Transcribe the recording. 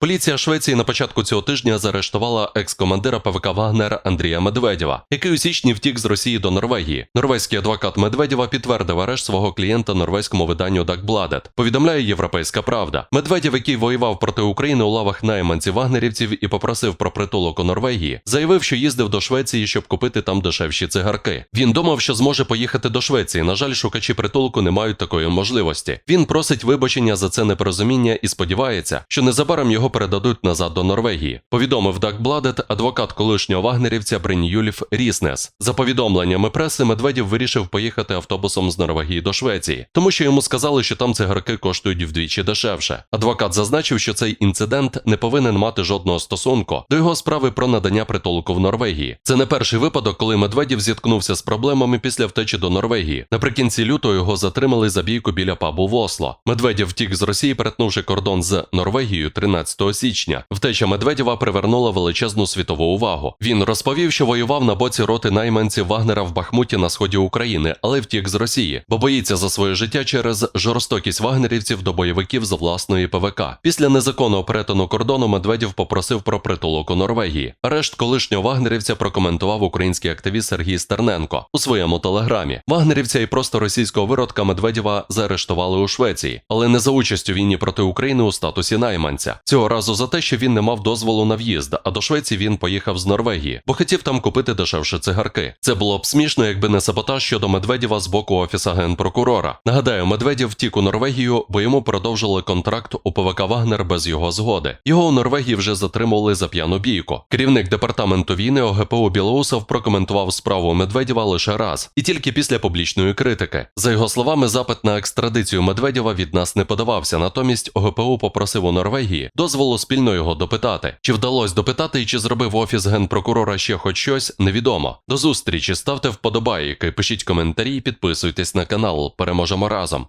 Поліція Швеції на початку цього тижня заарештувала екс-командира ПВК Вагнер Андрія Медведєва, який у січні втік з Росії до Норвегії. Норвезький адвокат Медведєва підтвердив арешт свого клієнта норвезькому виданню Дагбладет. Повідомляє Європейська Правда. Медведєв, який воював проти України у лавах найманців вагнерівців і попросив про притулок у Норвегії, заявив, що їздив до Швеції, щоб купити там дешевші цигарки. Він думав, що зможе поїхати до Швеції. На жаль, шукачі притулку не мають такої можливості. Він просить вибачення за це непорозуміння і сподівається, що незабаром його передадуть назад до Норвегії. Повідомив Дагбладет адвокат колишнього вагнерівця Бринюльф Ріснес. За повідомленнями преси, Медведєв вирішив поїхати автобусом з Норвегії до Швеції, тому що йому сказали, що там цигарки коштують вдвічі дешевше. Адвокат зазначив, що цей інцидент не повинен мати жодного стосунку до його справи про надання притулку в Норвегії. Це не перший випадок, коли Медведєв зіткнувся з проблемами після втечі до Норвегії. Наприкінці лютого його затримали за бійку біля пабу в Осло. Медведєв втік з Росії, перетнувши кордон з Норвегією 13 січня. Втеча Медведєва привернула величезну світову увагу. Він розповів, що воював на боці роти найманців Вагнера в Бахмуті на сході України, але втік з Росії, бо боїться за своє життя через жорстокість вагнерівців до бойовиків з власної ПВК. Після незаконного перетину кордону Медведєв попросив про притулок у Норвегії. Арешт колишнього вагнерівця прокоментував український активіст Сергій Стерненко у своєму телеграмі. Вагнерівця і просто російського виродка Медведєва заарештували у Швеції, але не за участю в війні проти України у статусі найманця. Цього разу за те, що він не мав дозволу на в'їзд, а до Швеції він поїхав з Норвегії, бо хотів там купити дешевше цигарки. Це було б смішно, якби не саботаж щодо Медведєва з боку офіса генпрокурора. Нагадаю, Медведєв втік у Норвегію, бо йому продовжили контракт у ПВК Вагнер без його згоди. Його у Норвегії вже затримували за п'яну бійку. Керівник департаменту війни ОГПУ Білоусов прокоментував справу Медведєва лише раз, і тільки після публічної критики. За його словами, запит на екстрадицію Медведєва від нас не подавався. Натомість ОГПУ попросив у Норвегії дозволу спільно його допитати. Чи вдалося допитати і чи зробив офіс генпрокурора ще хоч щось, невідомо. До зустрічі ставте вподобайки, пишіть коментарі підписуйтесь на канал. Переможемо разом.